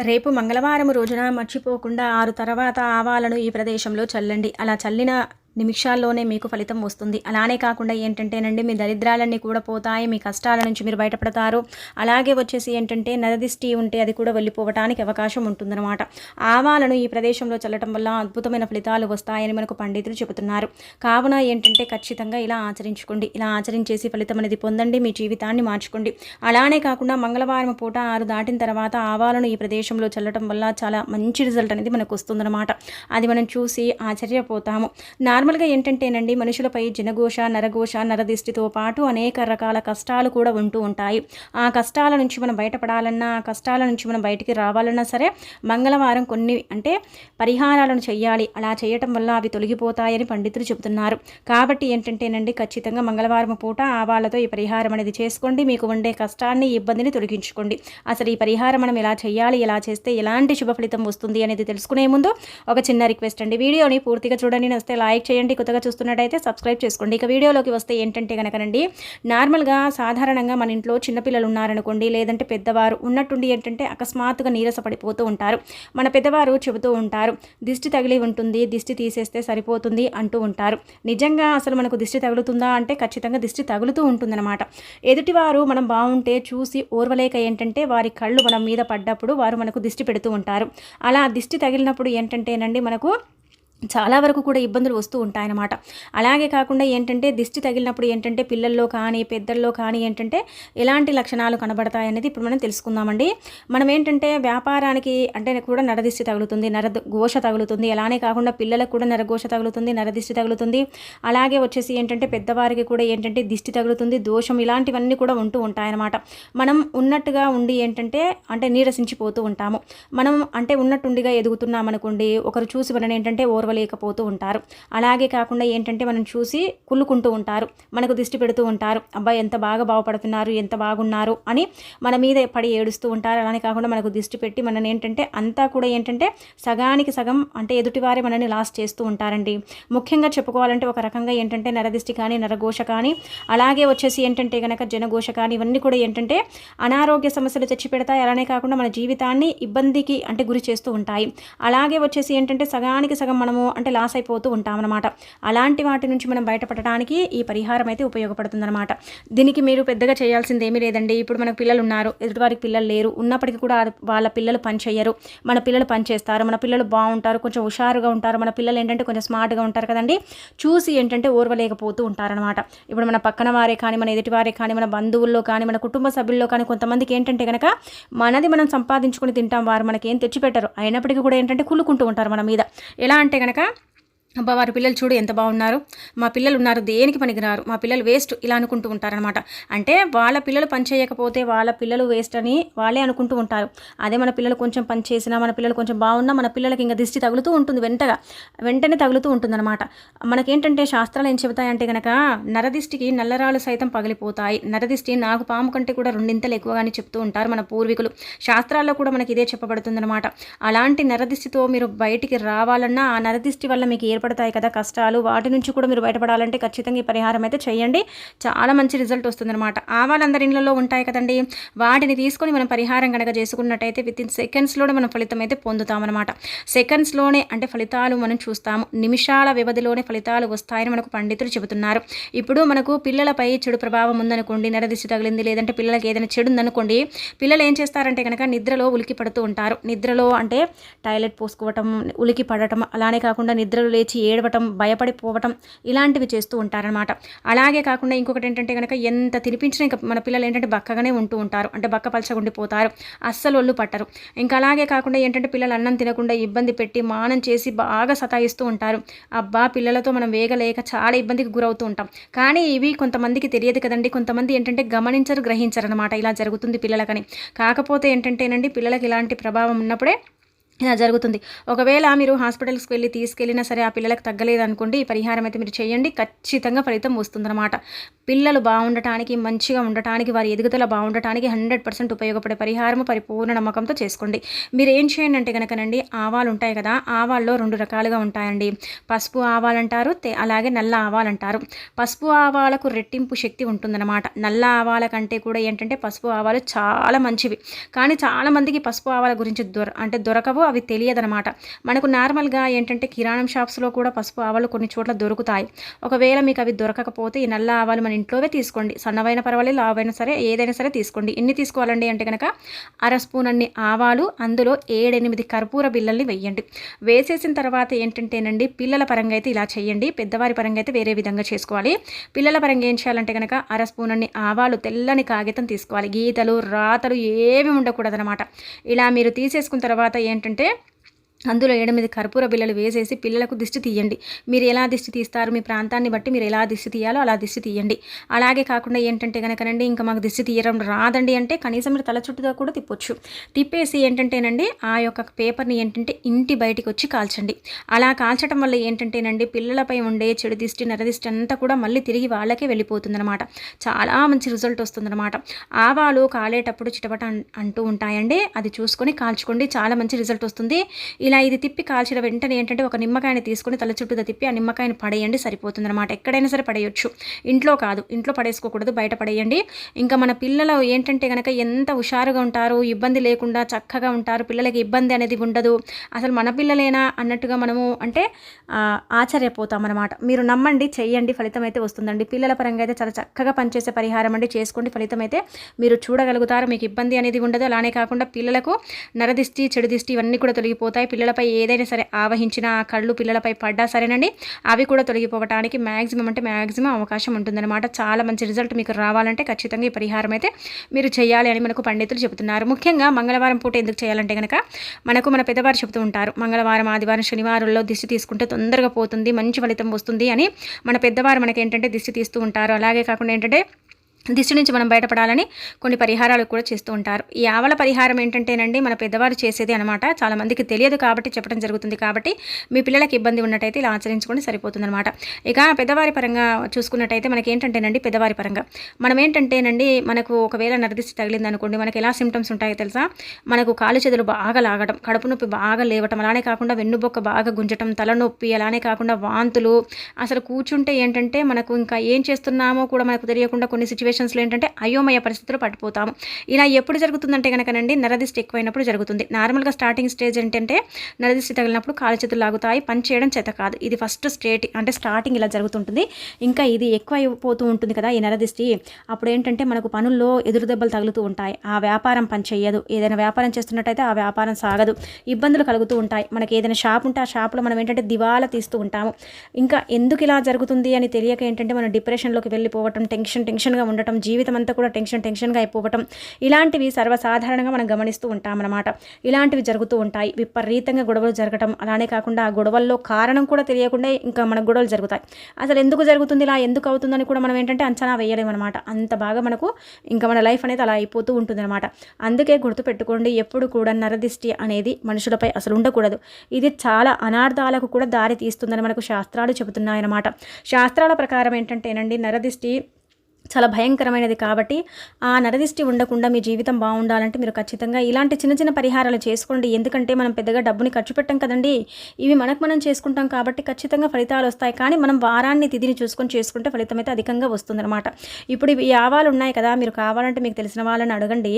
రేపు మంగళవారం రోజున మర్చిపోకుండా ఆరు తర్వాత ఆవాలను ఈ ప్రదేశంలో చల్లండి. అలా చల్లిన నిమిషాల్లోనే మీకు ఫలితం వస్తుంది. అలానే కాకుండా ఏంటంటేనండి మీ దరిద్రాలన్నీ కూడా పోతాయి మీ కష్టాల నుంచి మీరు బయటపడతారు. అలాగే వచ్చేసి ఏంటంటే నరదిష్టి ఉంటే అది కూడా వెళ్ళిపోవటానికి అవకాశం ఉంటుందన్నమాట. ఆవాలను ఈ ప్రదేశంలో చల్లటం వల్ల అద్భుతమైన ఫలితాలు వస్తాయని మనకు పండితులు చెబుతున్నారు. కావున ఏంటంటే ఖచ్చితంగా ఇలా ఆచరించుకోండి. ఇలా ఆచరించేసి ఫలితం అనేది పొందండి మీ జీవితాన్ని మార్చుకోండి. అలానే కాకుండా మంగళవారం పూట ఆరు దాటిన తర్వాత ఆవాలను ఈ ప్రదేశంలో చల్లటం వల్ల చాలా మంచి రిజల్ట్ అనేది మనకు వస్తుందన్నమాట. అది మనం చూసి ఆశ్చర్యపోతాము. నా నార్మల్గా ఏంటంటేనండి మనుషులపై జనఘోష నరఘోష నరదిష్టితో పాటు అనేక రకాల కష్టాలు కూడా ఉంటూ ఉంటాయి. ఆ కష్టాల నుంచి మనం బయటపడాలన్నా ఆ కష్టాల నుంచి మనం బయటికి రావాలన్నా సరే మంగళవారం కొన్ని అంటే పరిహారాలను చేయాలి అలా చేయటం వల్ల అవి తొలగిపోతాయని పండితులు చెబుతున్నారు. కాబట్టి ఏంటంటేనండి ఖచ్చితంగా మంగళవారం పూట ఆవాలతో ఈ పరిహారం అనేది చేసుకోండి. మీకు ఉండే కష్టాన్ని ఇబ్బందిని తొలగించుకోండి. అసలు ఈ పరిహారం మనం ఎలా చేయాలి ఎలా చేస్తే ఎలాంటి శుభ ఫలితం వస్తుంది అనేది తెలుసుకునే ముందు ఒక చిన్న రిక్వెస్ట్ అండి. వీడియోని పూర్తిగా చూడండి. వస్తే లైక్ చేయండి. కొత్తగా చూస్తున్నట్టయితే సబ్స్క్రైబ్ చేసుకోండి. ఇక వీడియోలోకి వస్తే ఏంటంటే కనుకనండి నార్మల్గా సాధారణంగా మన ఇంట్లో చిన్నపిల్లలు ఉన్నారనుకోండి లేదంటే పెద్దవారు ఉన్నట్టుండి ఏంటంటే అకస్మాత్తుగా నీరస పడిపోతూ ఉంటారు. మన పెద్దవారు చెబుతూ ఉంటారు దిష్టి తగిలి ఉంటుంది దిష్టి తీసేస్తే సరిపోతుంది అంటూ ఉంటారు. నిజంగా అసలు మనకు దిష్టి తగులుతుందా అంటే ఖచ్చితంగా దిష్టి తగులుతూ ఉంటుందన్నమాట. ఎదుటివారు మనం బాగుంటే చూసి ఓర్వలేక ఏంటంటే వారి కళ్ళు మన మీద పడ్డప్పుడు వారు మనకు దిష్టి పెడుతూ ఉంటారు. అలా దిష్టి తగిలినప్పుడు ఏంటంటేనండి మనకు చాలా వరకు కూడా ఇబ్బందులు వస్తూ ఉంటాయన్నమాట. అలాగే కాకుండా ఏంటంటే దిష్టి తగిలినప్పుడు ఏంటంటే పిల్లల్లో కానీ పెద్దల్లో కానీ ఏంటంటే ఎలాంటి లక్షణాలు కనబడతాయనేది ఇప్పుడు మనం తెలుసుకుందామండి. మనం ఏంటంటే వ్యాపారానికి అంటే కూడా నరదిష్టి తగులుతుంది నర ఘోష తగులుతుంది. అలానే కాకుండా పిల్లలకు కూడా నరఘోష తగులుతుంది నరదిష్టి తగులుతుంది. అలాగే వచ్చేసి ఏంటంటే పెద్దవారికి కూడా ఏంటంటే దిష్టి తగులుతుంది దోషం ఇలాంటివన్నీ కూడా ఉంటూ ఉంటాయన్నమాట. మనం ఉన్నట్టుగా ఉండి ఏంటంటే అంటే నీరసించిపోతూ ఉంటాము. మనం అంటే ఉన్నట్టుండిగా ఎదుగుతున్నాం అనుకోండి ఒకరు చూసి మనం ఏంటంటే ఓర్వ ఓర్వలేకపోతూ ఉంటారు. అలాగే కాకుండా ఏంటంటే మనం చూసి కుళ్ళుకుంటూ ఉంటారు. మనకు దిష్టి పెడుతూ ఉంటారు. అబ్బాయి ఎంత బాగా బాగుపడుతున్నారు ఎంత బాగున్నారు అని మన మీద పడి ఏడుస్తూ ఉంటారు. అలానే కాకుండా మనకు దిష్టి పెట్టి మనని ఏంటంటే అంతా కూడా ఏంటంటే సగానికి సగం అంటే ఎదుటివారే మనని లాస్ట్ చేస్తూ ఉంటారండి. ముఖ్యంగా చెప్పుకోవాలంటే ఒక రకంగా ఏంటంటే నరదిష్టి కానీ నరఘోష కానీ అలాగే వచ్చేసి ఏంటంటే కనుక జనఘోష కానీ ఇవన్నీ కూడా ఏంటంటే అనారోగ్య సమస్యలు తెచ్చిపెడతాయి అలానే కాకుండా మన జీవితాన్ని ఇబ్బందికి అంటే గురి చేస్తూ ఉంటాయి. అలాగే వచ్చేసి ఏంటంటే సగానికి సగం మనము మనము అంటే లాస్ అయిపోతూ ఉంటామన్నమాట. అలాంటి వాటి నుంచి మనం బయటపడటానికి ఈ పరిహారం అయితే ఉపయోగపడుతుందన్నమాట. దీనికి మీరు పెద్దగా చేయాల్సింది ఏమీ లేదండి. ఇప్పుడు మనకు పిల్లలు ఉన్నారు ఎదుటివారికి పిల్లలు లేరు. ఉన్నప్పటికీ కూడా వాళ్ళ పిల్లలు పని చేయరు మన పిల్లలు పని చేస్తారు మన పిల్లలు బాగుంటారు. కొంచెం హుషారుగా ఉంటారు. మన పిల్లలు ఏంటంటే కొంచెం స్మార్ట్గా ఉంటారు కదండి. చూసి ఏంటంటే ఓర్వలేకపోతూ ఉంటారనమాట ఇప్పుడు మన పక్కన వారే కానీ మన ఎదుటివారే కానీ మన బంధువుల్లో కానీ మన కుటుంబ సభ్యుల్లో కానీ కొంతమందికి ఏంటంటే కనుక మనది మనం సంపాదించుకుని తింటాం. వారు మనకి ఏం తెచ్చిపెట్టరు. అయినప్పటికీ కూడా ఏంటంటే కులుకుంటూ ఉంటారు మన మీద. ఎలా అంటే కనుక కనుక అబ్బా వారి పిల్లలు చూడు ఎంత బాగున్నారు. మా పిల్లలు ఉన్నారు దేనికి పనికిరారు? మా పిల్లలు వేస్ట్ ఇలా అనుకుంటూ ఉంటారనమాట అంటే వాళ్ళ పిల్లలు పని చేయకపోతే వాళ్ళ పిల్లలు వేస్ట్ అని వాళ్ళే అనుకుంటూ ఉంటారు. అదే మన పిల్లలు కొంచెం పని చేసినా మన పిల్లలు కొంచెం బాగున్నా మన పిల్లలకి ఇంకా దిష్టి తగులుతూ ఉంటుంది వెంటగా. వెంటనే తగులుతూ ఉంటుందన్నమాట. మనకేంటంటే శాస్త్రాలు ఏం చెబుతాయంటే కనుక నరదిష్టికి నల్లరాలు సైతం పగిలిపోతాయి. నరదిష్టి నాకు పాము కంటే కూడా రెండింతలు ఎక్కువగానే చెప్తూ ఉంటారు మన పూర్వీకులు. శాస్త్రాల్లో కూడా మనకి ఇదే చెప్పబడుతుందన్నమాట. అలాంటి నరదిష్టితో మీరు బయటికి రావాలన్నా ఆ నరదిష్టి వల్ల మీకు ఏర్పడతాయి కదా కష్టాలు వాటి నుంచి కూడా మీరు బయటపడాలంటే ఖచ్చితంగా ఈ పరిహారం అయితే చేయండి. చాలా మంచి రిజల్ట్ వస్తుందన్నమాట. ఆవాలందరి ఇళ్ళలో ఉంటాయి కదండి. వాటిని తీసుకొని మనం పరిహారం కనుక చేసుకున్నట్టయితే విత్ ఇన్ సెకండ్స్లోనే మనం ఫలితం అయితే పొందుతామన్నమాట. సెకండ్స్లోనే అంటే ఫలితాలు మనం చూస్తాము. నిమిషాల వ్యవధిలోనే ఫలితాలు వస్తాయని మనకు పండితులు చెబుతున్నారు. ఇప్పుడు మనకు పిల్లలపై చెడు ప్రభావం ఉందనుకోండి నరదిశ తగిలింది లేదంటే పిల్లలకి ఏదైనా చెడు ఉందనుకోండి పిల్లలు ఏం చేస్తారంటే కనుక నిద్రలో ఉలికి పడుతూ ఉంటారు. నిద్రలో అంటే టాయిలెట్ పోసుకోవటం ఉలికి పడటం అలానే కాకుండా నిద్రలో లేచి లేచి ఏడవటం భయపడిపోవటం ఇలాంటివి చేస్తూ ఉంటారనమాట అలాగే కాకుండా ఇంకొకటి ఏంటంటే కనుక ఎంత తినిపించినా ఇంకా మన పిల్లలు ఏంటంటే బక్కగానే ఉంటూ ఉంటారు. అంటే బక్క పలచగుండిపోతారు అస్సలు ఒళ్ళు పట్టరు. ఇంకా అలాగే కాకుండా ఏంటంటే పిల్లలు అన్నం తినకుండా ఇబ్బంది పెట్టి మానం చేసి బాగా సతాయిస్తూ ఉంటారు. అబ్బా! పిల్లలతో మనం వేగలేక చాలా ఇబ్బందికి గురవుతూ ఉంటాం. కానీ ఇవి కొంతమందికి తెలియదు కదండి. కొంతమంది ఏంటంటే గమనించరు గ్రహించరు అనమాట ఇలా జరుగుతుంది పిల్లలకని. కాకపోతే ఏంటంటేనండి పిల్లలకి ఇలాంటి ప్రభావం ఉన్నప్పుడే ఇలా జరుగుతుంది. ఒకవేళ మీరు హాస్పిటల్స్కి వెళ్ళి తీసుకెళ్ళినా సరే ఆ పిల్లలకు తగ్గలేదు అనుకోండి ఈ పరిహారం అయితే మీరు చేయండి. ఖచ్చితంగా ఫలితం వస్తుందన్నమాట. పిల్లలు బాగుండటానికి మంచిగా ఉండటానికి వారి ఎదుగుదల బాగుండటానికి హండ్రెడ్ పర్సెంట్ ఉపయోగపడే పరిహారం పరిపూర్ణ నమ్మకంతో చేసుకోండి. మీరు ఏం చేయండి అంటే కనుకనండి ఆవాలు ఉంటాయి కదా ఆవాల్లో రెండు రకాలుగా ఉంటాయండి. పసుపు ఆవాలంటారు అలాగే నల్ల ఆవాలంటారు పసుపు ఆవాలకు రెట్టింపు శక్తి ఉంటుందన్నమాట. నల్ల ఆవాల కంటే కూడా ఏంటంటే పసుపు ఆవాలు చాలా మంచివి. కానీ చాలామందికి పసుపు ఆవాల గురించి దొర అంటే దొరకవు అవి తెలియదనమాట మనకు నార్మల్గా ఏంటంటే కిరాణం షాప్స్లో కూడా పసుపు ఆవాలు కొన్ని చోట్ల దొరుకుతాయి. ఒకవేళ మీకు అవి దొరకకపోతే ఈ నల్ల ఆవాలు మన ఇంట్లోవే తీసుకోండి. సన్నవైన పర్వాలేదు లావైనా సరే ఏదైనా సరే తీసుకోండి. ఎన్ని తీసుకోవాలండి అంటే కనుక అర స్పూన్ అన్ని ఆవాలు అందులో ఏడెనిమిది కర్పూర బిల్లల్ని వెయ్యండి. వేసేసిన తర్వాత ఏంటంటేనండి పిల్లల పరంగా అయితే ఇలా చేయండి. పెద్దవారి పరంగా అయితే వేరే విధంగా చేసుకోవాలి. పిల్లల పరంగా ఏం చేయాలంటే కనుక అర స్పూన్ అన్ని ఆవాలు తెల్లని కాగితం తీసుకోవాలి. గీతలు రాతలు ఏమి ఉండకూడదనమాట ఇలా మీరు తీసేసుకున్న తర్వాత ఏంటంటే ఏంటంటే అందులో ఎనిమిది కర్పూర బిళ్ళలు వేసేసి పిల్లలకు దిష్టి తీయండి. మీరు ఎలా దిష్టి తీస్తారు? మీ ప్రాంతాన్ని బట్టి మీరు ఎలా దిష్టి తీయాలో అలా దిష్టి తీయండి. అలాగే కాకుండా ఏంటంటే కనుకనండి ఇంకా మాకు దిష్టి తీయడం రాదండి అంటే కనీసం మీరు తల చుట్టుగా కూడా తిప్పొచ్చు. తిప్పేసి ఏంటంటేనండి ఆ యొక్క పేపర్ని ఏంటంటే ఇంటి బయటికి వచ్చి కాల్చండి. అలా కాల్చడం వల్ల ఏంటంటేనండి పిల్లలపై ఉండే చెడు దిష్టి నరదిష్టి అంతా కూడా మళ్ళీ తిరిగి వాళ్ళకే వెళ్ళిపోతుందన్నమాట. చాలా మంచి రిజల్ట్ వస్తుందన్నమాట. ఆవాలు కాలేటప్పుడు చిటపట అంటూ ఉంటాయండి. అది చూసుకొని కాల్చుకోండి. చాలా మంచి రిజల్ట్ వస్తుంది. ఇలా ఇది తిప్పి కాల్చిన వెంటనే ఏంటంటే ఒక నిమ్మకాయని తీసుకొని తల చుట్టూ తిప్పి ఆ నిమ్మకాయని పడేయండి సరిపోతుంది అనమాట ఎక్కడైనా సరే పడేయొచ్చు. ఇంట్లో కాదు. ఇంట్లో పడేసుకోకూడదు బయట పడేయండి. ఇంకా మన పిల్లలు ఏంటంటే కనుక ఎంత హుషారుగా ఉంటారు ఇబ్బంది లేకుండా చక్కగా ఉంటారు. పిల్లలకి ఇబ్బంది అనేది ఉండదు. అసలు మన పిల్లలేనా అన్నట్టుగా మనము అంటే ఆశ్చర్యపోతాం అనమాట మీరు నమ్మండి చెయ్యండి ఫలితం అయితే వస్తుందండి. పిల్లల పరంగా అయితే చాలా చక్కగా పనిచేసే పరిహారం అండి. చేసుకోండి ఫలితం అయితే మీరు చూడగలుగుతారు. మీకు ఇబ్బంది అనేది ఉండదు. అలానే కాకుండా పిల్లలకు నరదిష్టి చెడు దిష్టి ఇవన్నీ కూడా తొలగిపోతాయి. పిల్లలపై ఏదైనా సరే ఆవహించిన కళ్ళు పిల్లలపై పడ్డా సరేనండి. అవి కూడా తొలగిపోవటానికి మ్యాక్సిమం అంటే మ్యాక్సిమం అవకాశం ఉంటుందన్నమాట. చాలా మంచి రిజల్ట్ మీకు రావాలంటే ఖచ్చితంగా ఈ పరిహారం అయితే మీరు చేయాలి అని మనకు పండితులు చెబుతున్నారు. ముఖ్యంగా మంగళవారం పూట ఎందుకు చేయాలంటే కనుక మనకు మన పెద్దవారు చెబుతూ ఉంటారు మంగళవారం ఆదివారం శనివారంలో దిష్టి తీసుకుంటే తొందరగా పోతుంది మంచి ఫలితం వస్తుంది అని. మన పెద్దవారు మనకి ఏంటంటే దిష్టి తీస్తూ ఉంటారు. అలాగే కాకుండా ఏంటంటే దిష్టి నుంచి మనం బయటపడాలని కొన్ని పరిహారాలు కూడా చేస్తూ ఉంటారు. ఈ ఆవల పరిహారం ఏంటంటేనండి మన పెద్దవారు చేసేది అనమాట చాలా మందికి తెలియదు కాబట్టి చెప్పడం జరుగుతుంది కాబట్టి మీ పిల్లలకి ఇబ్బంది ఉన్నట్టయితే ఇలా ఆచరించుకొని సరిపోతుందనమాట ఇక పెద్దవారి పరంగా చూసుకున్నట్టయితే మనకి ఏంటంటేనండి పెద్దవారి పరంగా. మనం ఏంటంటేనండి మనకు ఒకవేళ నరదిష్టి తగిలింది అనుకోండి మనకి ఎలా సిమ్టమ్స్ ఉంటాయో తెలుసా? మనకు కాలు చెదులు బాగా లాగడం కడుపు నొప్పి బాగా లేవటం అలానే కాకుండా వెన్నుబొక్క బాగా గుంజటం తలనొప్పి అలానే కాకుండా వాంతులు. అసలు కూర్చుంటే ఏంటంటే మనకు ఇంకా ఏం చేస్తున్నామో కూడా మనకు తెలియకుండా కొన్ని సిచ్యువేషన్ సిచ్యువేషన్స్లో ఏంటంటే అయోమయ పరిస్థితులు పడిపోతాము. ఇలా ఎప్పుడు జరుగుతుందంటే కనుకనండి నరదిష్టి ఎక్కువైనప్పుడు జరుగుతుంది. నార్మల్గా స్టార్టింగ్ స్టేజ్ ఏంటంటే నరదిష్టి తగిలినప్పుడు కాలు చేతులు లాగుతాయి పని చేయడం చేత కాదు. ఇది ఫస్ట్ స్టేట్ అంటే స్టార్టింగ్ ఇలా జరుగుతుంటుంది. ఇంకా ఇది ఎక్కువ అయిపోతూ ఉంటుంది కదా ఈ నరదిష్టి. అప్పుడు ఏంటంటే మనకు పనుల్లో ఎదురు దెబ్బలు తగులుతూ ఉంటాయి. ఆ వ్యాపారం పని చేయదు ఏదైనా వ్యాపారం చేస్తున్నట్టయితే ఆ వ్యాపారం సాగదు. ఇబ్బందులు కలుగుతూ ఉంటాయి. మనకి ఏదైనా షాప్ ఉంటే ఆ షాప్లో మనం ఏంటంటే దివాలా తీస్తూ ఉంటాము. ఇంకా ఎందుకు ఇలా జరుగుతుంది అని తెలియక ఏంటంటే మనం డిప్రెషన్లోకి వెళ్ళిపోవటం టెన్షన్ టెన్షన్గా ఉండడం ఉండటం జీవితం అంతా కూడా టెన్షన్ టెన్షన్గా అయిపోవటం ఇలాంటివి సర్వసాధారణంగా మనం గమనిస్తూ ఉంటామన్నమాట. ఇలాంటివి జరుగుతూ ఉంటాయి. విపరీతంగా గొడవలు జరగటం అలానే కాకుండా ఆ గొడవల్లో కారణం కూడా తెలియకుండా ఇంకా మన గొడవలు జరుగుతాయి. అసలు ఎందుకు జరుగుతుంది ఇలా ఎందుకు అవుతుందని కూడా మనం ఏంటంటే అంచనా వేయలేము అనమాట అంత బాగా మనకు ఇంకా మన లైఫ్ అనేది అలా అయిపోతూ ఉంటుంది అనమాట అందుకే గుర్తుపెట్టుకోండి ఎప్పుడు కూడా నరదిష్టి అనేది మనుషులపై అసలు ఉండకూడదు. ఇది చాలా అనార్థాలకు కూడా దారి తీస్తుందని మనకు శాస్త్రాలు చెబుతున్నాయన్నమాట. శాస్త్రాల ప్రకారం ఏంటంటేనండి నరదిష్టి చాలా భయంకరమైనది కాబట్టి ఆ నరదిష్టి ఉండకుండా మీ జీవితం బాగుండాలంటే మీరు ఖచ్చితంగా ఇలాంటి చిన్న చిన్న పరిహారాలు చేసుకోండి. ఎందుకంటే మనం పెద్దగా డబ్బుని ఖర్చు పెట్టాం కదండి. ఇవి మనకు మనం చేసుకుంటాం కాబట్టి ఖచ్చితంగా ఫలితాలు వస్తాయి. కానీ మనం వారాన్ని తిథిని చూసుకొని చేసుకుంటే ఫలితం అయితే అధికంగా వస్తుందన్నమాట. ఇప్పుడు ఈ ఆవాలు ఉన్నాయి కదా మీరు కావాలంటే మీకు తెలిసిన వాళ్ళని అడగండి.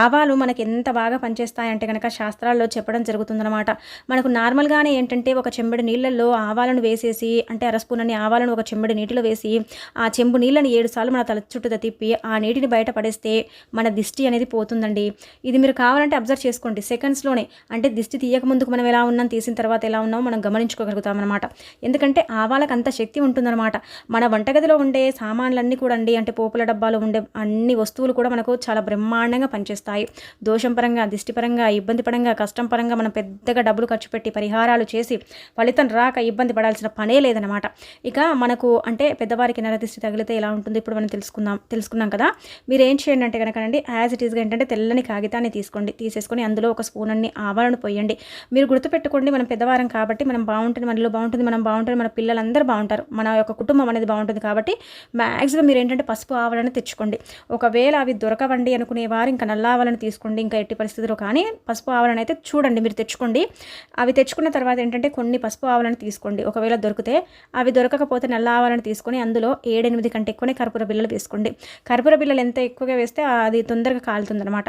ఆవాలు మనకి ఎంత బాగా పనిచేస్తాయంటే కనుక శాస్త్రాల్లో చెప్పడం జరుగుతుందన్నమాట. మనకు నార్మల్గానే ఏంటంటే ఒక చెంబడి నీళ్ళల్లో ఆవాలను వేసేసి అంటే అరస్పూన్ అని ఆవాలను ఒక చెంబడి నీటిలో వేసి ఆ చెంబు నీళ్ళని ఏడు సార్లు మన తల చుట్టూ తిప్పి ఆ నీటిని బయట పడేస్తే మన దిష్టి అనేది పోతుందండి. ఇది మీరు కావాలంటే అబ్జర్వ్ చేసుకోండి. సెకండ్స్లోనే అంటే దిష్టి తీయక ముందుకు మనం ఎలా ఉన్నాం తీసిన తర్వాత ఎలా ఉన్నామో మనం గమనించుకోగలుగుతాం అనమాట ఎందుకంటే ఆవాలకు అంత శక్తి ఉంటుందన్నమాట. మన వంటగదిలో ఉండే సామాన్లన్నీ కూడా అండి అంటే పోపుల డబ్బాలో ఉండే అన్ని వస్తువులు కూడా మనకు చాలా బ్రహ్మాండంగా పనిచేస్తాయి. దోషం పరంగా దిష్టి పరంగా ఇబ్బంది పరంగా కష్టం పరంగా మనం పెద్దగా డబ్బులు ఖర్చు పెట్టి పరిహారాలు చేసి ఫలితం రాక ఇబ్బంది పడాల్సిన పనే లేదనమాట ఇక మనకు అంటే పెద్దవారికి నరదిష్టి తగిలితే ఎలా ఉంటుంది? ఇప్పుడు మనం తెలుసుకుందాం తెలుసుకున్నాం కదా. మీరు ఏం చేయండి అంటే కనుకనండి యాజ్ ఇట్ ఈస్గా ఏంటంటే తెల్లని కాగితాన్ని తీసుకోండి. తీసేసుకొని అందులో ఒక స్పూన్ అన్ని ఆవాలను పోయండి. మీరు గుర్తుపెట్టుకోండి మనం పెద్దవారం కాబట్టి మనం బాగుంటుంది మనలో బాగుంటుంది మనం బాగుంటుంది మన పిల్లలందరూ బాగుంటారు. మన యొక్క కుటుంబం అనేది బాగుంటుంది కాబట్టి మ్యాక్సిమం మీరు ఏంటంటే పసుపు ఆవాలను తెచ్చుకోండి. ఒకవేళ అవి దొరకవండి అనుకునేవారు ఇంకా నల్ల ఆవాలను తీసుకోండి. ఇంకా ఎట్టి పరిస్థితుల్లో కానీ పసుపు ఆవాలను అయితే చూడండి మీరు తెచ్చుకోండి. అవి తెచ్చుకున్న తర్వాత ఏంటంటే కొన్ని పసుపు ఆవాలను తీసుకోండి. ఒకవేళ దొరికితే అవి దొరకకపోతే నల్ల ఆవాలను తీసుకొని అందులో ఏడెనిమిది కంటే ఎక్కువనే కర్పూర బిల్లలు బిళ్ళలు వేసుకోండి. కర్పూర బిళ్ళలు ఎంత ఎక్కువగా వేస్తే అది తొందరగా కాలుతుందన్నమాట.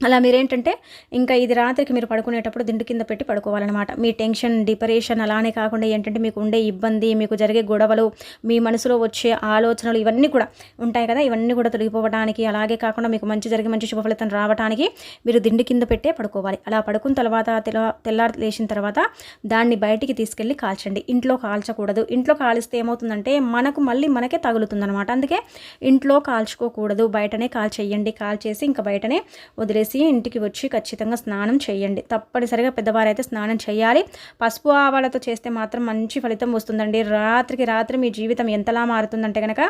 అలా మీరేంటంటే ఇంకా ఇది రాత్రికి మీరు పడుకునేటప్పుడు దిండు కింద పెట్టి పడుకోవాలన్నమాట. మీ టెన్షన్ డిప్రెషన్ అలానే కాకుండా ఏంటంటే మీకు ఉండే ఇబ్బంది మీకు జరిగే గొడవలు మీ మనసులో వచ్చే ఆలోచనలు ఇవన్నీ కూడా ఉంటాయి కదా. ఇవన్నీ కూడా తొలగిపోవడానికి అలాగే కాకుండా మీకు మంచి జరిగే మంచి శుభ ఫలితం రావడానికి మీరు దిండు కింద పెట్టే పడుకోవాలి. అలా పడుకున్న తర్వాత తెల్ల తెల్లారి లేచిన తర్వాత దాన్ని బయటికి తీసుకెళ్ళి కాల్చండి. ఇంట్లో కాల్చకూడదు. ఇంట్లో కాలిస్తే ఏమవుతుందంటే మనకు మళ్ళీ మనకే తగులుతుందనమాట అందుకే ఇంట్లో కాల్చుకోకూడదు. బయటనే కాల్చేయండి. కాల్చేసి ఇంకా బయటనే వదిలేసి ఇంటికి వచ్చి ఖచ్చితంగా స్నానం చేయండి. తప్పనిసరిగా పెద్దవారైతే స్నానం చేయాలి. పసుపు ఆవాలతో చేస్తే మాత్రం మంచి ఫలితం వస్తుందండి. రాత్రికి రాత్రి మీ జీవితం ఎంతలా మారుతుందంటే కనుక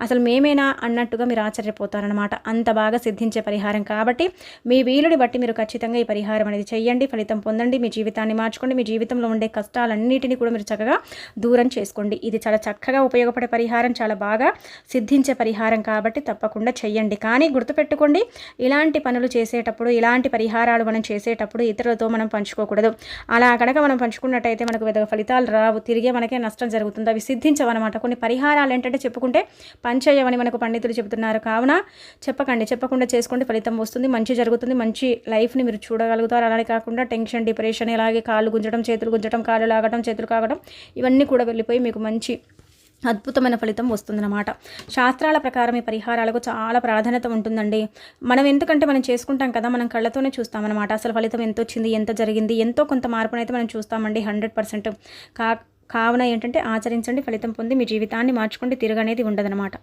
అసలు మేమేనా అన్నట్టుగా మీరు ఆశ్చర్యపోతారనమాట అంత బాగా సిద్ధించే పరిహారం కాబట్టి మీ వీలుని బట్టి మీరు ఖచ్చితంగా ఈ పరిహారం అనేది చేయండి. ఫలితం పొందండి. మీ జీవితాన్ని మార్చుకోండి. మీ జీవితంలో ఉండే కష్టాలన్నిటిని కూడా మీరు చక్కగా దూరం చేసుకోండి. ఇది చాలా చక్కగా ఉపయోగపడే పరిహారం. చాలా బాగా సిద్ధించే పరిహారం కాబట్టి తప్పకుండా చెయ్యండి కానీ గుర్తుపెట్టుకోండి ఇలాంటి పనులు చేసే చేసేటప్పుడు ఇలాంటి పరిహారాలు మనం చేసేటప్పుడు ఇతరులతో మనం పంచుకోకూడదు. అలా కనుక మనం పంచుకున్నట్టయితే మనకు పెద్దగా ఫలితాలు రావు. తిరిగే మనకే నష్టం జరుగుతుంది. అవి సిద్ధించవన్నమాట. కొన్ని పరిహారాలు ఏంటంటే చెప్పుకుంటే పనిచేయవని మనకు పండితులు చెబుతున్నారు. కావున చెప్పకండి. చెప్పకుండా చేసుకుంటే ఫలితం వస్తుంది. మంచి జరుగుతుంది. మంచి లైఫ్ని మీరు చూడగలుగుతారు. అలానే కాకుండా టెన్షన్ డిప్రెషన్ ఇలాగే కాళ్ళు గుంజడం చేతులు గుంజడం కాళ్ళు లాగడం చేతులు కాగడం ఇవన్నీ కూడా వెళ్ళిపోయి మీకు మంచి అద్భుతమైన ఫలితం వస్తుందన్నమాట. శాస్త్రాల ప్రకారం ఈ పరిహారాలకు చాలా ప్రాధాన్యత ఉంటుందండి. మనం ఎందుకంటే మనం చేసుకుంటాం కదా మనం కళ్ళతోనే చూస్తామన్నమాట. అసలు ఫలితం ఎంత వచ్చింది ఎంత జరిగింది ఎంతో కొంత మార్పునైతే మనం చూస్తామండి హండ్రెడ్ పర్సెంట్. కా కావున ఏంటంటే ఆచరించండి ఫలితం పొంది మీ జీవితాన్ని మార్చుకోండి తిరగనేది ఉండదన్నమాట.